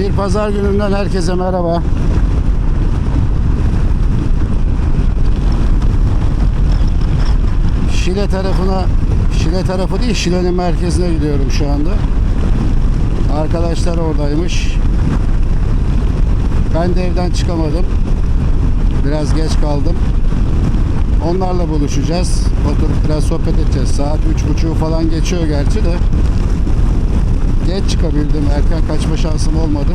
Bir pazar gününden herkese merhaba. Şile tarafına, Şile tarafı değil, Şile'nin merkezine gidiyorum şu anda. Arkadaşlar oradaymış. Ben de evden çıkamadım. Biraz geç kaldım. Onlarla buluşacağız. Oturup biraz sohbet edeceğiz. Saat üç buçuğu falan geçiyor gerçi de. Geç çıkabildim. Erken kaçma şansım olmadı.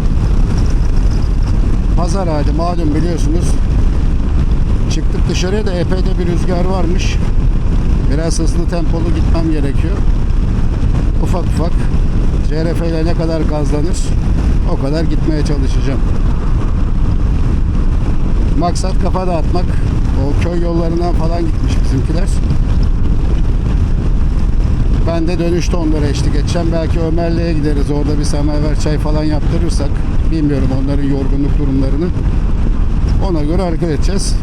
Pazar hali malum biliyorsunuz. Çıktık dışarıya da epey de bir rüzgar varmış. Biraz hızlı tempolu gitmem gerekiyor. Ufak ufak CRF ile ne kadar gazlanır o kadar gitmeye çalışacağım. Maksat kafa dağıtmak. O köy yollarından falan gitmiş bizimkiler. Ben de dönüşte onlara eşlik edeceğim. Belki Ömerli'ye gideriz. Orada bir semaver çay falan yaptırırsak. Bilmiyorum onların yorgunluk durumlarını. Ona göre hareket edeceğiz.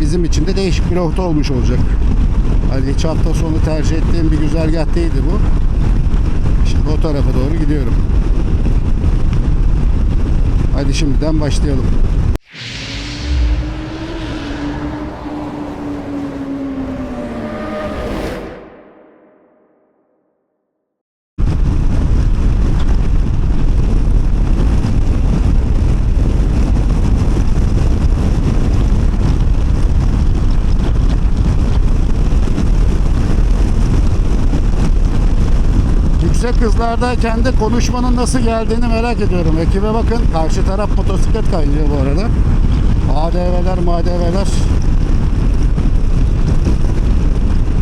Bizim için de değişik bir rota olmuş olacak. Hani hiç hafta sonu tercih ettiğim bir güzergah değildi bu. Şimdi o tarafa doğru gidiyorum. Hadi şimdiden başlayalım. Yüksek hızlardayken de konuşmanın nasıl geldiğini merak ediyorum. Ekibe bakın. Karşı taraf motosiklet kaynıyor bu arada. ADV'ler, MADV'ler.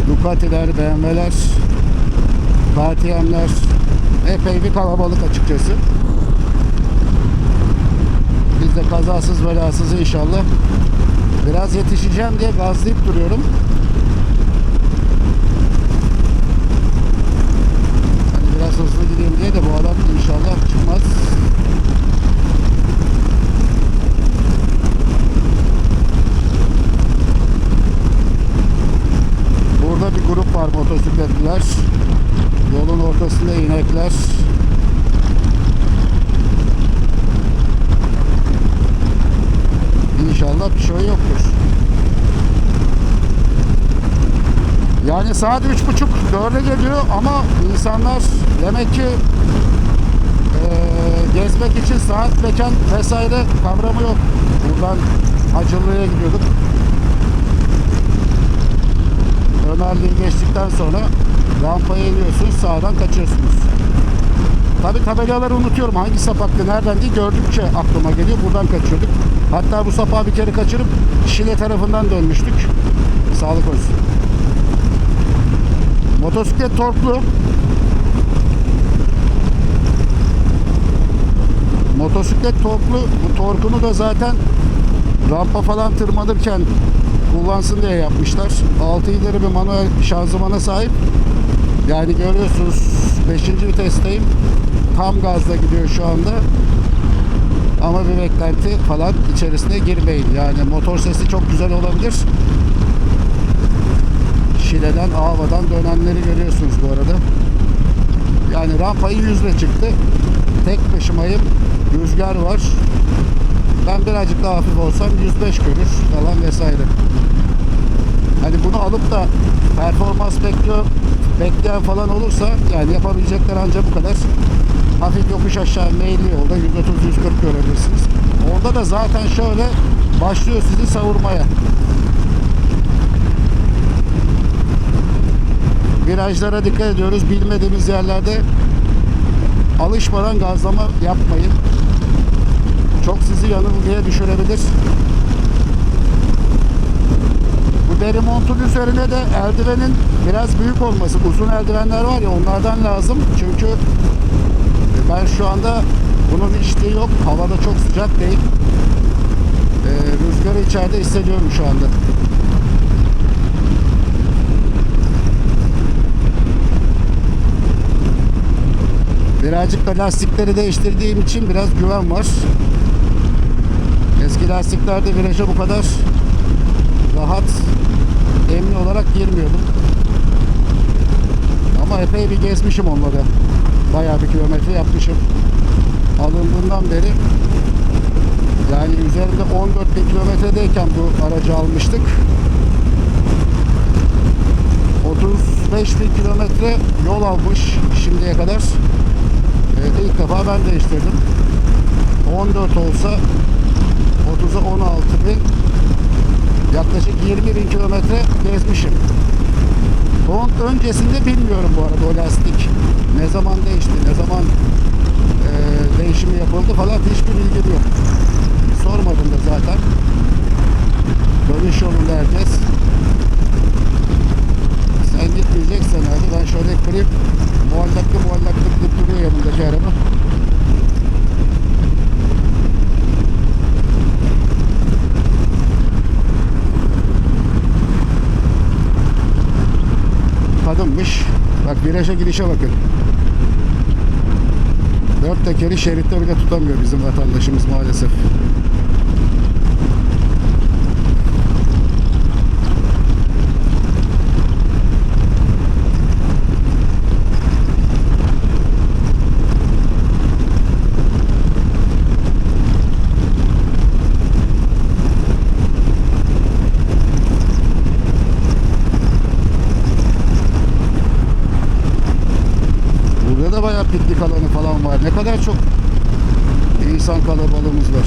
Ducati'ler, BMW'ler. KTM'ler. Epey bir kalabalık açıkçası. Biz de kazasız belasız inşallah. Biraz yetişeceğim diye gazlayıp duruyorum. Hani biraz hızlı gideyim diye de bu adam inşallah çıkmaz. Burada bir grup var motosikletliler. Yolun ortasında inekler. İnşallah bir şey yoktur. Yani saat üç buçuk dörde geliyor ama insanlar demek ki eee, gezmek için saat mekan vesaire kavramı yok. Buradan Hacırlı'ya gidiyorduk. Ömerli'yi geçtikten sonra rampaya iniyorsunuz sağdan kaçıyorsunuz. Tabi tabelaları unutuyorum hangi sapakta nereden diye gördükçe aklıma geliyor buradan kaçıyorduk. Hatta bu sapağı bir kere kaçırıp Şile tarafından dönmüştük. Sağlık olsun. Motosiklet torklu. Motosiklet torklu. Bu torkunu da zaten rampa falan tırmanırken kullansın diye yapmışlar. 6 ileri bir manuel şanzımana sahip. Yani görüyorsunuz 5. vitesteyim. Tam gazla gidiyor şu anda. Ama bir beklenti falan içerisine girmeyin. Yani motor sesi çok güzel olabilir. Şile'den, Ava'dan dönenleri görüyorsunuz bu arada. Yani rampayı yüzle çıktı. Tek başımayım. Rüzgar var. Ben birazcık daha hafif olsam 105 görür falan vesaire. Hani bunu alıp da performans bekliyor, bekleyen falan olursa yani yapabilecekler ancak bu kadar. Hafif yokuş aşağı meyilli yolda 130-140 görebilirsiniz. Orada da zaten şöyle başlıyor sizi savurmaya. Virajlara dikkat ediyoruz. Bilmediğimiz yerlerde alışmadan gazlama yapmayın. Çok sizi yanılgıya düşürebilir. Bu deri montun üzerine de eldivenin biraz büyük olması. Uzun eldivenler var ya onlardan lazım. Çünkü ben şu anda bunun içtiği yok. Havada çok sıcak değil. Ee, rüzgarı içeride hissediyorum şu anda. Birazcık da lastikleri değiştirdiğim için biraz güven var. Eski lastiklerde viraja bu kadar rahat, emin olarak girmiyordum. Ama epey bir gezmişim onları. Bayağı bir kilometre yapmışım. Alındığından beri yani üzerinde 14 bin kilometredeyken bu aracı almıştık. 35 bin kilometre yol almış şimdiye kadar. Ee, ilk defa ben değiştirdim. 14 olsa 30'a 16 bin yaklaşık 20 bin kilometre gezmişim. Onun öncesinde bilmiyorum bu arada o lastik ne zaman değişti, ne zaman e, değişimi yapıldı falan hiçbir bilgim yok. Sormadım da zaten. Dönüş yolunda herkes. Sen gitmeyeceksen hadi ben şöyle kırayım. Muallaklı muallaklı gidip duruyor yanımdaki araba. Kadınmış. Bak viraja gidişe bakın. Dört tekeri şeritte bile tutamıyor bizim vatandaşımız maalesef. Burada da bayağı piknik alanı falan var. Ne kadar çok insan kalabalığımız var.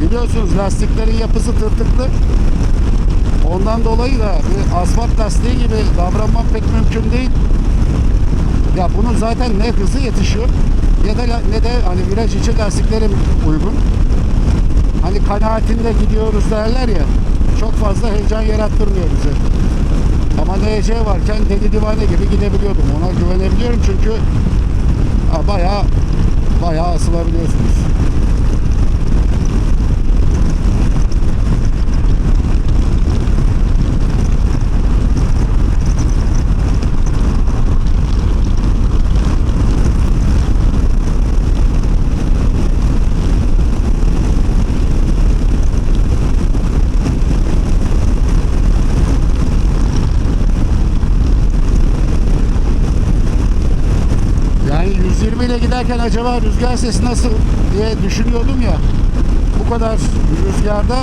Biliyorsunuz lastiklerin yapısı tırtıklı. Ondan dolayı da bir asfalt lastiği gibi davranmak pek mümkün değil. Ya bunun zaten ne hızı yetişiyor ya da ne de hani viraj içi lastiklerim uygun. Hani kanaatinde gidiyoruz derler ya. Çok fazla heyecan yarattırmıyor bize. Ama NC varken deli divane gibi gidebiliyordum. Ona güvenebiliyorum çünkü bayağı bayağı asılabiliyorsunuz. Yani 120 ile giderken acaba rüzgar sesi nasıl diye düşünüyordum ya. Bu kadar rüzgarda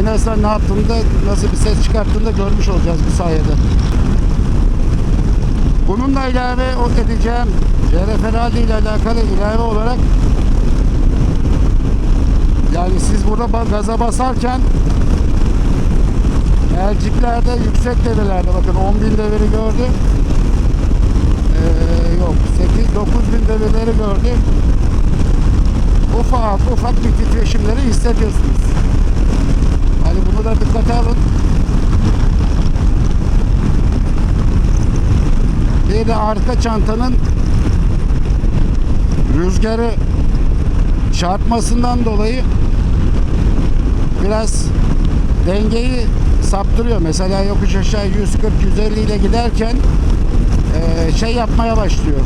en azından ne yaptığında nasıl bir ses çıkarttığında görmüş olacağız bu sayede. Bununla ilave o edeceğim CRF Rally ile alakalı ilave olarak yani siz burada gaza basarken elciklerde yüksek devirlerde bakın 10.000 deviri gördü. Yok 8 9 bin devirleri gördü. Ufak ufak bir titreşimleri hissediyorsunuz. Hani bunu da dikkate alın. Bir de arka çantanın rüzgarı çarpmasından dolayı biraz dengeyi saptırıyor. Mesela yokuş aşağı 140-150 ile giderken eee, şey yapmaya başlıyor.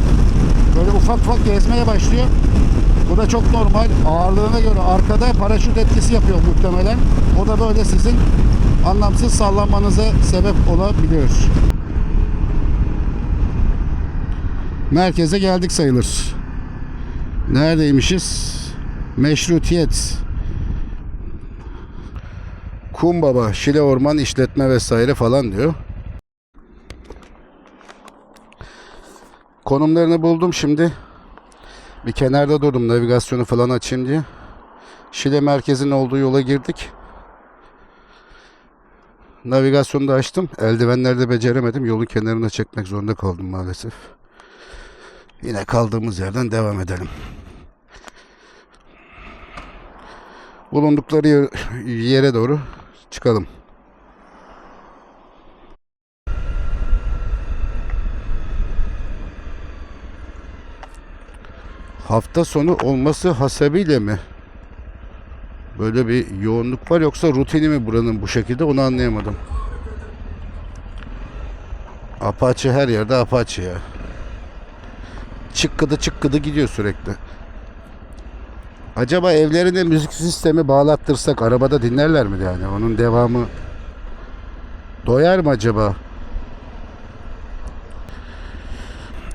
Böyle ufak ufak gezmeye başlıyor. Bu da çok normal. Ağırlığına göre arkada paraşüt etkisi yapıyor muhtemelen. O da böyle sizin anlamsız sallanmanıza sebep olabiliyor. Merkeze geldik sayılır. Neredeymişiz? Meşrutiyet. Kumbaba, Şile Orman işletme vesaire falan diyor. Konumlarını buldum şimdi. Bir kenarda durdum navigasyonu falan açayım diye. Şile merkezin olduğu yola girdik. Navigasyonu da açtım. Eldivenlerde beceremedim. Yolun kenarına çekmek zorunda kaldım maalesef. Yine kaldığımız yerden devam edelim. Bulundukları yer- yere doğru çıkalım. Hafta sonu olması hasebiyle mi? Böyle bir yoğunluk var yoksa rutini mi buranın bu şekilde onu anlayamadım. Apache her yerde Apache ya. Çıkkıdı çıkkıdı gidiyor sürekli. Acaba evlerine müzik sistemi bağlattırsak arabada dinlerler mi yani? Onun devamı doyar mı acaba?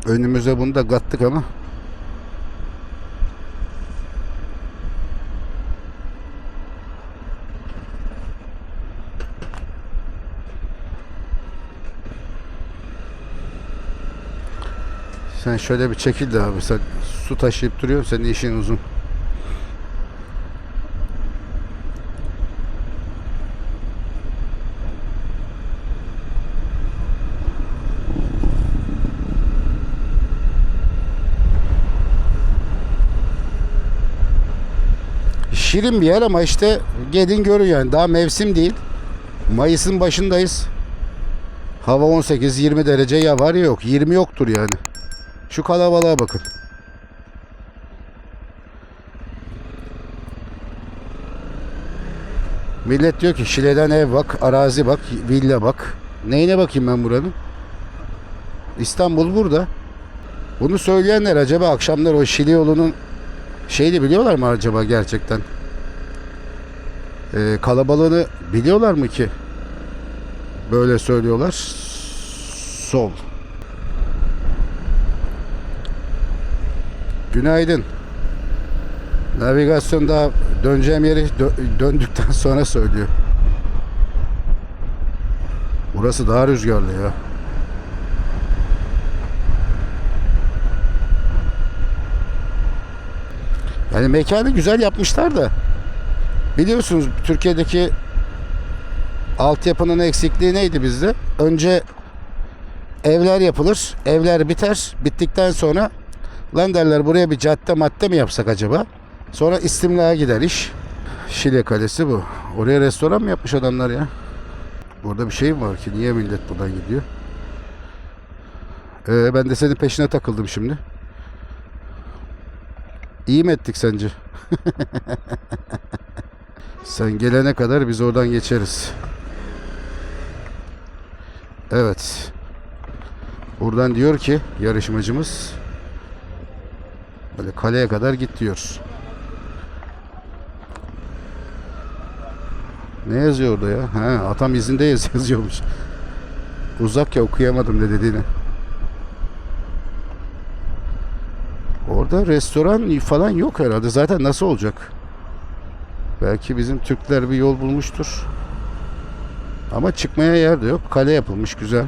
Önümüze bunu da kattık ama Sen şöyle bir çekil de abi sen su taşıyıp duruyorsun senin işin uzun. Şirin bir yer ama işte gelin görün yani daha mevsim değil. Mayıs'ın başındayız. Hava 18-20 derece ya var ya yok. 20 yoktur yani. Şu kalabalığa bakın. Millet diyor ki Şile'den ev bak, arazi bak, villa bak. Neyine bakayım ben buranın? İstanbul burada. Bunu söyleyenler acaba akşamlar o Şile yolunun şeyini biliyorlar mı acaba gerçekten? Ee, kalabalığını biliyorlar mı ki? Böyle söylüyorlar. Sol. Günaydın. Navigasyon daha döneceğim yeri dö- döndükten sonra söylüyor. Burası daha rüzgarlı ya. Yani mekanı güzel yapmışlar da biliyorsunuz Türkiye'deki altyapının eksikliği neydi bizde? Önce evler yapılır, evler biter. Bittikten sonra lan derler buraya bir cadde madde mi yapsak acaba? Sonra istimlaya gider iş. Şile Kalesi bu. Oraya restoran mı yapmış adamlar ya? Burada bir şey mi var ki? Niye millet buradan gidiyor? Ee, ben de senin peşine takıldım şimdi. İyi mi ettik sence? Sen gelene kadar biz oradan geçeriz. Evet. Buradan diyor ki yarışmacımız böyle kaleye kadar git diyor. Ne yazıyor orada ya? Ha, atam izindeyiz yazıyormuş. Uzak ya okuyamadım ne dediğini. Orada restoran falan yok herhalde. Zaten nasıl olacak? Belki bizim Türkler bir yol bulmuştur. Ama çıkmaya yer de yok. Kale yapılmış güzel.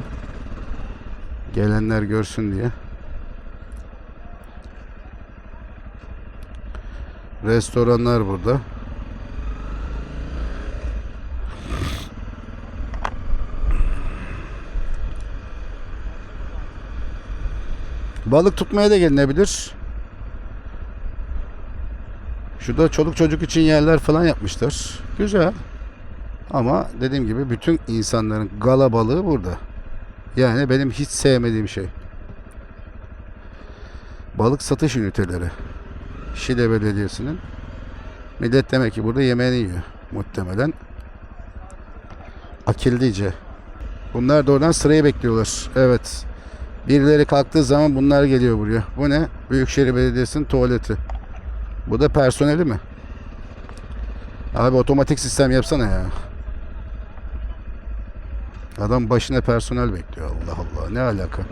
Gelenler görsün diye. Restoranlar burada. Balık tutmaya da gelinebilir. Şurada çoluk çocuk için yerler falan yapmışlar. Güzel. Ama dediğim gibi bütün insanların gala balığı burada. Yani benim hiç sevmediğim şey. Balık satış üniteleri. Şile Belediyesi'nin. Millet demek ki burada yemeğini yiyor. Muhtemelen. Akillice. Bunlar da oradan sırayı bekliyorlar. Evet. Birileri kalktığı zaman bunlar geliyor buraya. Bu ne? Büyükşehir Belediyesi'nin tuvaleti. Bu da personeli mi? Abi otomatik sistem yapsana ya. Adam başına personel bekliyor. Allah Allah. Ne alaka?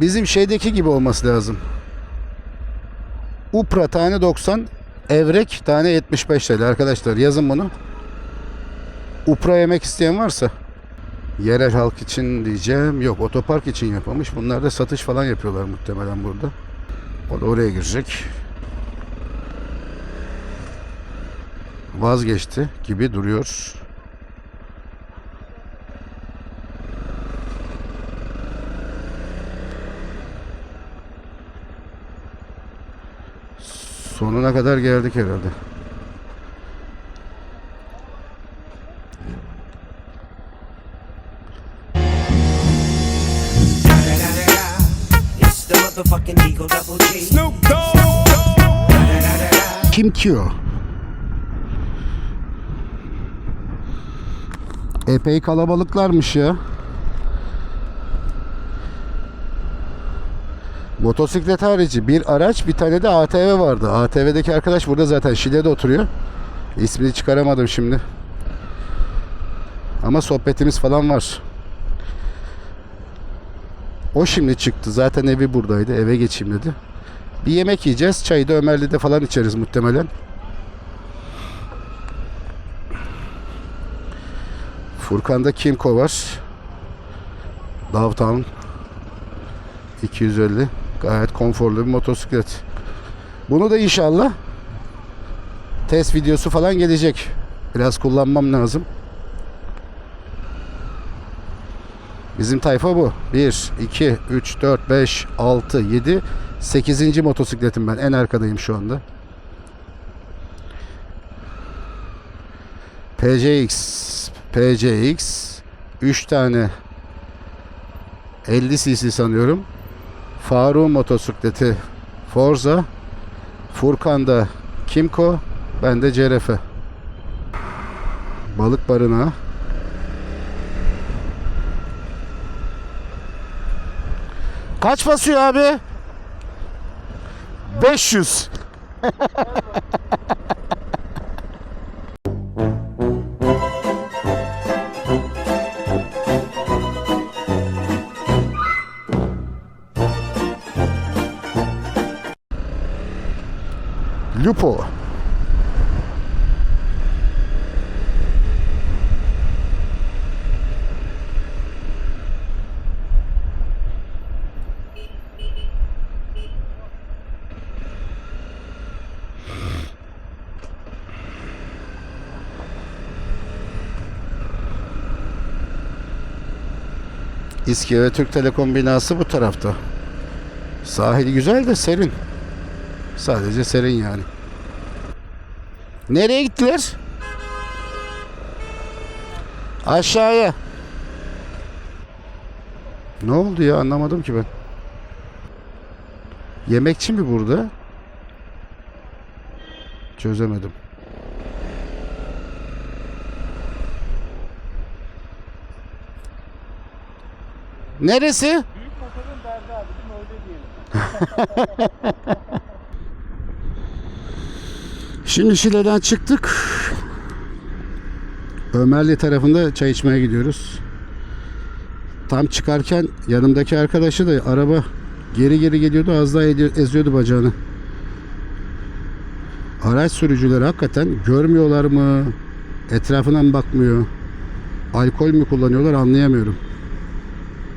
Bizim şeydeki gibi olması lazım. Upra tane 90, evrek tane 75 TL arkadaşlar. Yazın bunu. Upra yemek isteyen varsa yerel halk için diyeceğim. Yok otopark için yapamış. Bunlar da satış falan yapıyorlar muhtemelen burada. O da oraya girecek. Vazgeçti gibi duruyor. Sonuna kadar geldik herhalde. Kim ki o? Epey kalabalıklarmış ya. Motosiklet harici bir araç bir tane de ATV vardı. ATV'deki arkadaş burada zaten Şile'de oturuyor. İsmini çıkaramadım şimdi. Ama sohbetimiz falan var. O şimdi çıktı. Zaten evi buradaydı. Eve geçeyim dedi. Bir yemek yiyeceğiz. Çayı da Ömerli'de falan içeriz muhtemelen. Furkan'da Kimco var. Downtown 250. Gayet konforlu bir motosiklet. Bunu da inşallah test videosu falan gelecek. Biraz kullanmam lazım. Bizim tayfa bu. 1, 2, 3, 4, 5, 6, 7, 8. motosikletim ben. En arkadayım şu anda. PCX, PCX 3 tane 50 cc sanıyorum. Faruk motosikleti Forza, Furkan'da Kimco, ben de CRF. Balık barınağı. Kaç basıyor abi? 500. Lupo. İskele Türk Telekom binası bu tarafta. Sahil güzel de serin. Sadece serin yani. Nereye gittiler? Aşağıya. Ne oldu ya anlamadım ki ben. Yemekçi mi burada? Çözemedim. Neresi? Büyük motorun derdi abi? Öyle diyelim. Şimdi Şile'den çıktık. Ömerli tarafında çay içmeye gidiyoruz. Tam çıkarken yanımdaki arkadaşı da araba geri geri geliyordu az daha eziyordu bacağını. Araç sürücüleri hakikaten görmüyorlar mı? Etrafına mı bakmıyor? Alkol mü kullanıyorlar anlayamıyorum.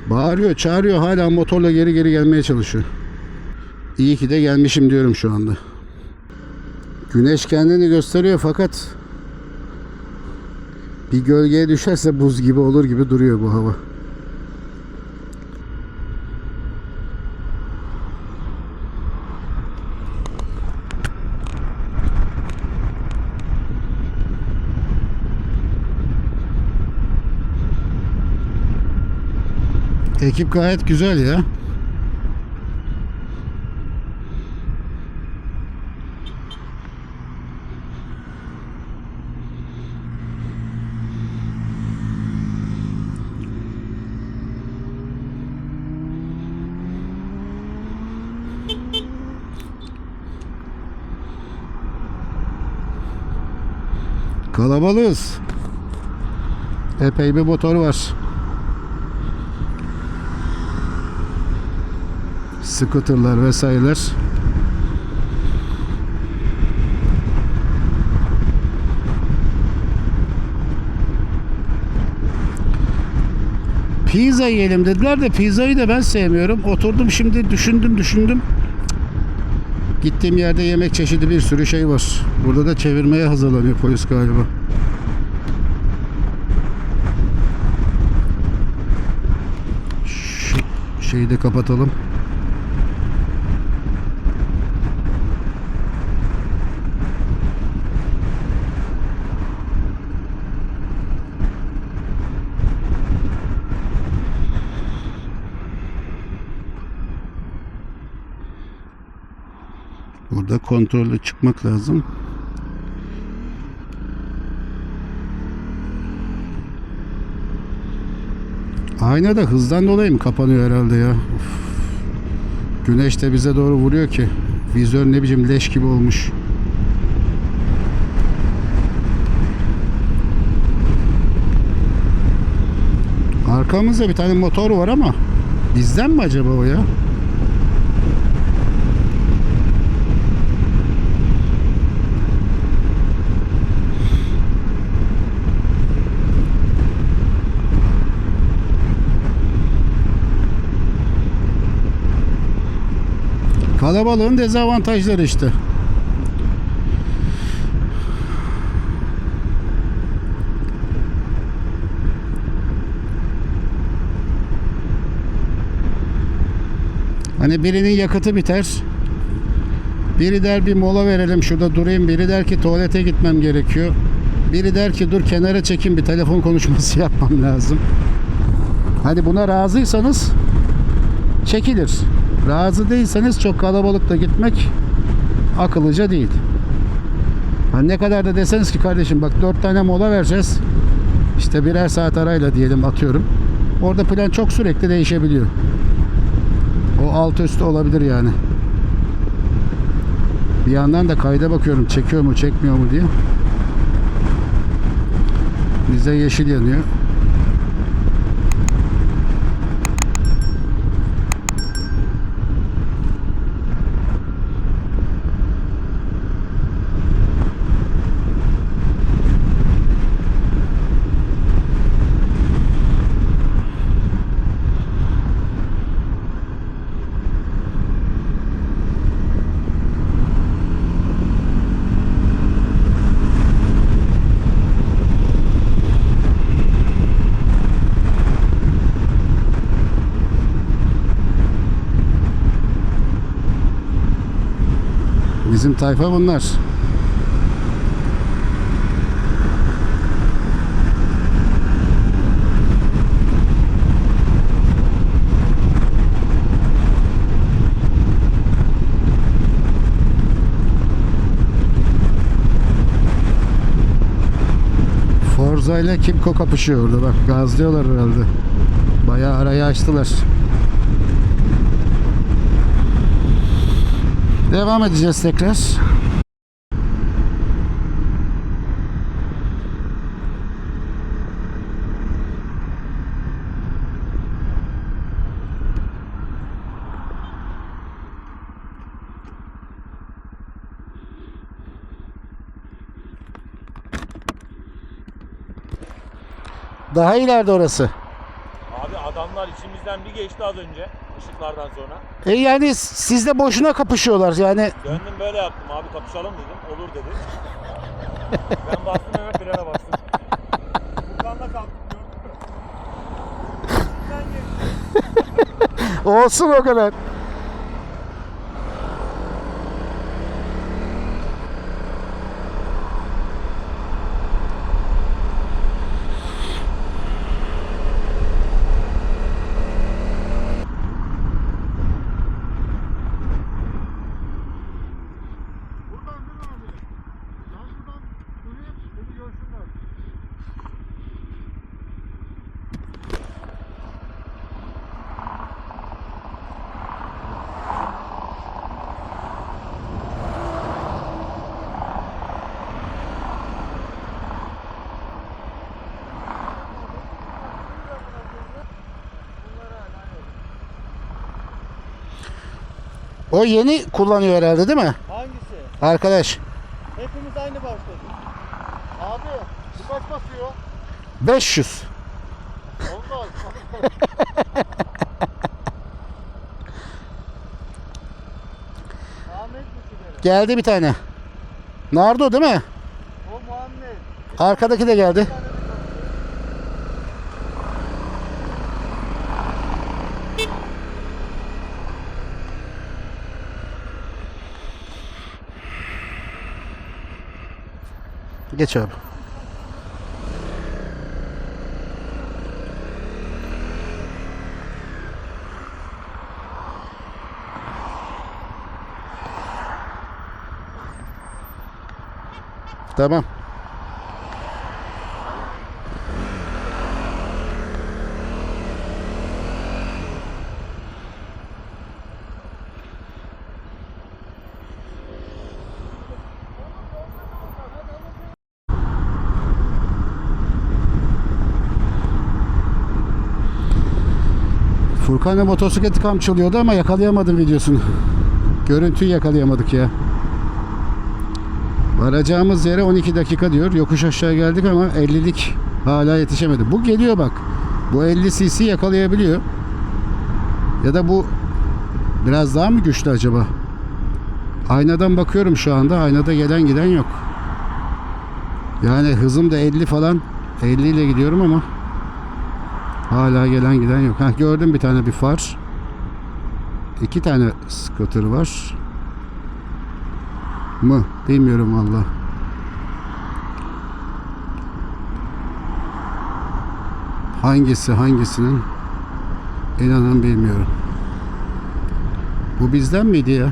Bağırıyor, çağırıyor hala motorla geri geri gelmeye çalışıyor. İyi ki de gelmişim diyorum şu anda. Güneş kendini gösteriyor fakat bir gölgeye düşerse buz gibi olur gibi duruyor bu hava. Ekip gayet güzel ya. Kalabalığız. Epey bir motor var. Scooterlar vesaireler. Pizza yiyelim dediler de pizzayı da ben sevmiyorum. Oturdum şimdi düşündüm düşündüm. Gittiğim yerde yemek çeşidi bir sürü şey var. Burada da çevirmeye hazırlanıyor polis galiba. Şu şeyi de kapatalım. Burada kontrolle çıkmak lazım. Ayna da hızdan dolayı mı kapanıyor herhalde ya? Of. Güneş de bize doğru vuruyor ki. Vizör ne biçim leş gibi olmuş. Arkamızda bir tane motor var ama bizden mi acaba o ya? Kalabalığın dezavantajları işte. Hani birinin yakıtı biter. Biri der bir mola verelim şurada durayım. Biri der ki tuvalete gitmem gerekiyor. Biri der ki dur kenara çekin bir telefon konuşması yapmam lazım. Hani buna razıysanız çekilir. Razı değilseniz çok kalabalıkta gitmek akıllıca değil. Hani ne kadar da deseniz ki kardeşim bak dört tane mola vereceğiz. İşte birer saat arayla diyelim atıyorum. Orada plan çok sürekli değişebiliyor. O alt üstü olabilir yani. Bir yandan da kayda bakıyorum çekiyor mu çekmiyor mu diye. Bizde yeşil yanıyor. Bizim tayfa bunlar. Forza ile Kimco kapışıyor orada bak gazlıyorlar herhalde. Bayağı arayı açtılar. Devam edeceğiz tekrar. Daha ileride orası. Abi adamlar içimizden bir geçti az önce ışıklardan sonra. E yani siz de boşuna kapışıyorlar yani. Döndüm böyle yaptım abi kapışalım dedim. Olur dedi. ben bastım hemen frene bastım. Furkan'la kalktım. Olsun o kadar. Buradan değil mi abi? Ben buradan durayım beni görsünler. O yeni kullanıyor herhalde değil mi? Hangisi? Arkadaş. Hepimiz aynı başladık. Abi bu kaç basıyor? 500. Olmaz. Ahmet mi sigara? Geldi bir tane. Nardo değil mi? O Muhammed. Arkadaki de geldi. Geç abi. Tamam. Furkan'la motosikleti kamçılıyordu ama yakalayamadım videosunu. Görüntüyü yakalayamadık ya. Varacağımız yere 12 dakika diyor. Yokuş aşağı geldik ama 50'lik hala yetişemedi. Bu geliyor bak. Bu 50 cc yakalayabiliyor. Ya da bu biraz daha mı güçlü acaba? Aynadan bakıyorum şu anda. Aynada gelen giden yok. Yani hızım da 50 falan 50 ile gidiyorum ama hala gelen giden yok. Heh, gördüm bir tane bir far. İki tane scooter var. Mı? Bilmiyorum valla. Hangisi hangisinin inanın bilmiyorum. Bu bizden miydi ya?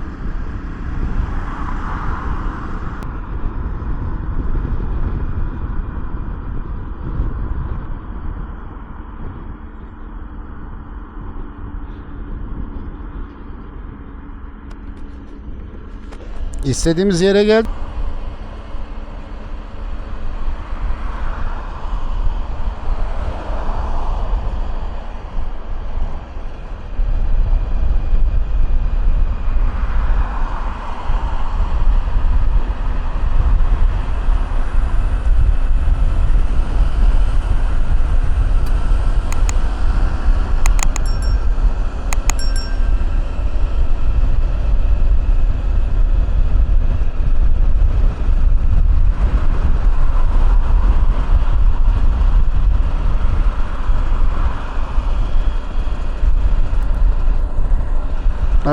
İstediğimiz yere gel.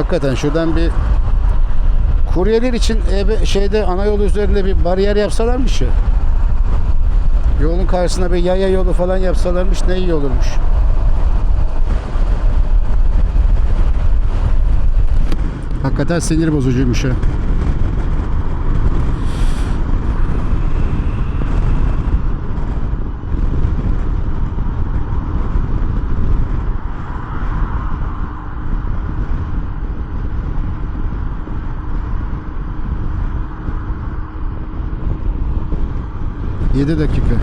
Hakikaten şuradan bir kuryeler için eve, şeyde ana yol üzerinde bir bariyer yapsalarmış ya. Yolun karşısına bir yaya yolu falan yapsalarmış ne iyi olurmuş. Hakikaten sinir bozucuymuş ha. Yedi dakika.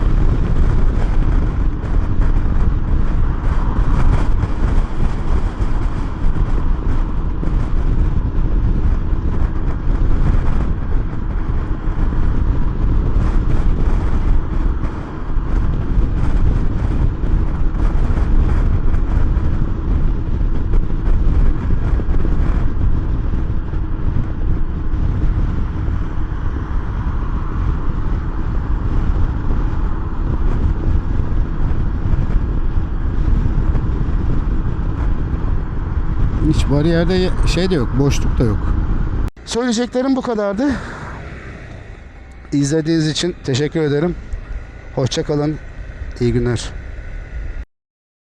Hiç bariyerde şey de yok, boşluk da yok. Söyleyeceklerim bu kadardı. İzlediğiniz için teşekkür ederim. Hoşça kalın. İyi günler.